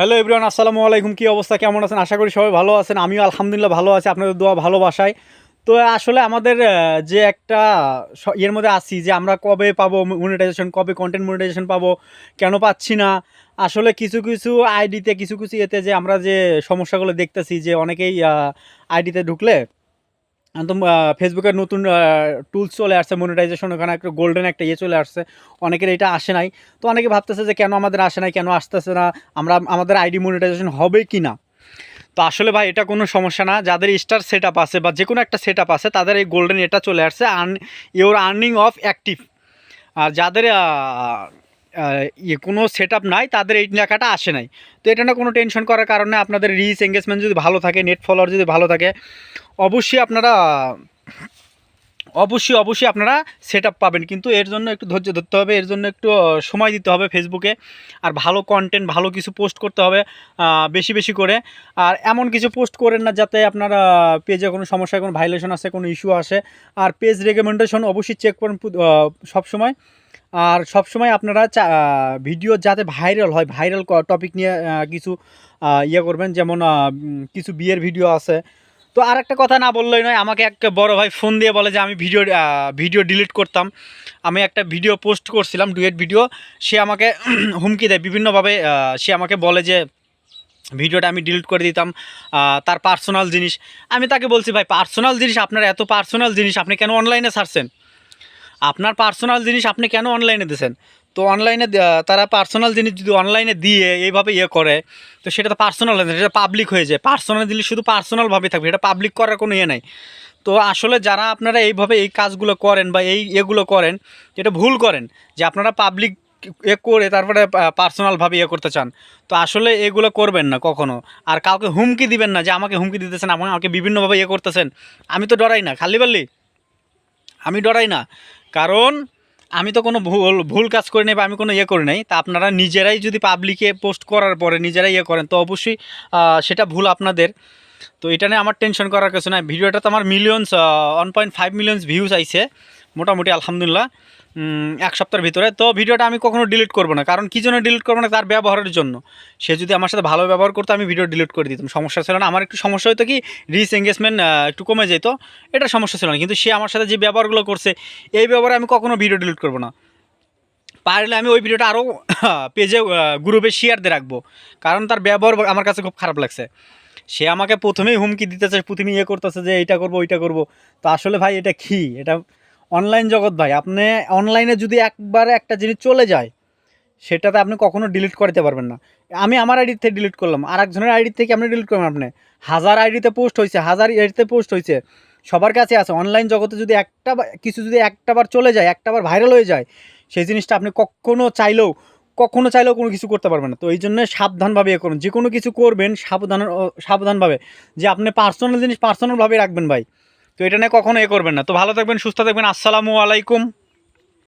Hello everyone আসসালামু আলাইকুম। কী অবস্থা? কেমন আছেন? আশা করি সবাই ভালো আছেন। আমিও আলহামদুলিল্লাহ ভালো আছি। আপনাদের দোয়া ভালোবাসায়। তো আসলে আমাদের যে একটা ইয়ের মধ্যে আছি যে আমরা কবে পাবো মনিটাইজেশন কবে কন্টেন্ট মনিটাইজেশন পাবো, কেন পাচ্ছি না, আসলে কিছু কিছু আইডিতে কিছু কিছু এতে যে আমরা যে সমস্যাগুলো দেখতেছি যে অনেকেই আইডিতে ঢুকলে একদম ফেসবুকের নতুন টুলস চলে আসছে মনিটাইজেশন ওখানে একটা গোল্ডেন একটা ইয়ে চলে আসছে। অনেকের এটা আসে নাই। তো অনেকে ভাবতেছে যে কেন আমাদের আসে নাই, কেন আসতেছে না, আমরা, আমাদের আইডি মনিটাইজেশন হবে কি না? তো আসলে ভাই, এটা কোনো সমস্যা না। যাদের স্টার সেট আপ আছে বা যে কোনো একটা সেট আছে, তাদের এই গোল্ডেন এটা চলে আসছে earn your earning of active আর যাদের ইয়ে কোনো সেট আপ নাই, তাদের এই লেখাটা আসে নাই। তো এটা না কোনো টেনশন করার কারণে আপনাদের রিচ এঙ্গেজমেন্ট যদি ভালো থাকে নেট ফলোয়ার যদি ভালো থাকে, অবশ্যই আপনারা, অবশ্যই অবশ্যই আপনারা সেট পাবেন। কিন্তু এর জন্য একটু ধৈর্য ধরতে হবে, এর জন্য একটু সময় দিতে হবে ফেসবুকে। আর ভালো কন্টেন্ট ভালো কিছু পোস্ট করতে হবে বেশি বেশি করে। আর এমন কিছু পোস্ট করেন না যাতে আপনার পেজে কোনো সমস্যা কোনো ভাইলেশন আসে, কোনো ইস্যু আসে। আর পেজ রেকমেন্ডেশন অবশ্যই চেক করেন সব সময় আর সব সময় আপনারা ভিডিও যাতে ভাইরাল হয় ভাইরাল টপিক নিয়ে কিছু ইয়ে করবেন, যেমন কিছু বিয়ের ভিডিও আছে। তো আর একটা কথা না বললেই নয়, আমাকে এক বড় ভাই ফোন দিয়ে বলে যে আমি ভিডিও ভিডিও ডিলিট করতাম। আমি একটা ভিডিও পোস্ট করছিলাম ডুয়েট ভিডিও সে আমাকে হুমকি দেয়। বিভিন্নভাবে সে আমাকে বলে যে ভিডিওটা আমি ডিলিট করে দিতাম তার পার্সোনাল জিনিস। আমি তাকে বলছি, ভাই পার্সোনাল জিনিস, আপনার এত পার্সোনাল জিনিস, আপনি কেন অনলাইনে ছাড়ছেন আপনার পার্সোনাল জিনিস আপনি কেন অনলাইনে দিয়েছেন তো অনলাইনে তারা পার্সোনাল জিনিস যদি অনলাইনে দিয়ে এইভাবে ইয়ে করে, তো সেটা তো পার্সোনাল সেটা পাবলিক হয়ে যায়। পার্সোনাল জিনিস শুধু পার্সোনালভাবে থাকবে এটা পাবলিক করার কোনো ইয়ে নাই। তো আসলে যারা আপনারা এইভাবে এই কাজগুলো করেন বা এই এগুলো করেন, যেটা ভুল করেন, যে আপনারা পাবলিক এ করে তারপরে পার্সোনালভাবে ইয়ে করতে চান, তো আসলে এগুলো করবেন না কখনো। আর কাউকে হুমকি দিবেন না যে, আমাকে হুমকি দিতেছেন আমাকে আমাকে বিভিন্নভাবে ইয়ে করতেছেন। আমি তো ডরাই না, খালি বললি। আমি ডরাই না। কারণ আমি তো কোনো ভুল ভুল কাজ করি নাই বা আমি কোনো ইয়ে করি নাই। তা আপনারা নিজেরাই যদি পাবলিকে পোস্ট করার পরে নিজেরাই ইয়ে করেন, তো অবশ্যই সেটা ভুল আপনাদের। তো এটা নিয়ে আমার টেনশন করার কিছু নাই। ভিডিওটা তো আমার millions one point five millions views আইছে। মোটামুটি আলহামদুলিল্লাহ। এক সপ্তাহের ভিতরে। তো ভিডিওটা আমি কখনো ডিলিট করব না। কারণ কী জন্য ডিলিট করব না? তার ব্যবহারের জন্য। সে যদি আমার সাথে ভালো ব্যবহার করতো, আমি ভিডিও ডিলিট করে দিতাম। সমস্যা ছিল না। আমার একটু সমস্যা হতো কি রিচ এঙ্গেজমেন্ট একটু কমে যেত। এটা সমস্যা ছিল না। কিন্তু সে আমার সাথে যে ব্যবহারগুলো করছে, এই ব্যবহারে আমি কখনো ভিডিও ডিলিট করব না। পারলে আমি ওই ভিডিওটা আরও পেজে গ্রুপে শেয়ার দিয়ে রাখব। কারণ তার ব্যবহার আমার কাছে খুব খারাপ লাগছে। সে আমাকে প্রথমেই হুমকি দিতেছে প্রথমে ইয়ে করতেছে যে, এইটা করব, ওইটা করব। তো আসলে ভাই, এটা কি? এটা অনলাইন জগৎ ভাই, আপনি অনলাইনে যদি একবার একটা জিনিস চলে যায়, সেটাতে আপনি কখনো ডিলিট করতে পারবেন না। আমি আমার আইডি থেকে ডিলিট করলাম আর একজনের আইডি থেকে আপনি ডিলিট করবেন আপনি। হাজার আইডিতে পোস্ট হয়েছে, হাজার আইডিতে পোস্ট হয়েছে, সবার কাছে আছে। অনলাইন জগতে যদি একটা কিছু যদি একটাবার চলে যায় একটাবার ভাইরাল হয়ে যায়, সেই জিনিসটা আপনি কখনো চাইলেও কখনো চাইলেও কোনো কিছু করতে পারবেন না। তো এই জন্য সাবধানভাবে করুন। যে কোনো কিছু করবেন সাবধান সাবধানভাবে। যে আপনি পার্সোনাল জিনিস পার্সোনালভাবে রাখবেন ভাই। তো এটা নিয়ে কখনো এ করবেন না। তো ভালো থাকবেন সুস্থ থাকবেন। আসসালামু আলাইকুম।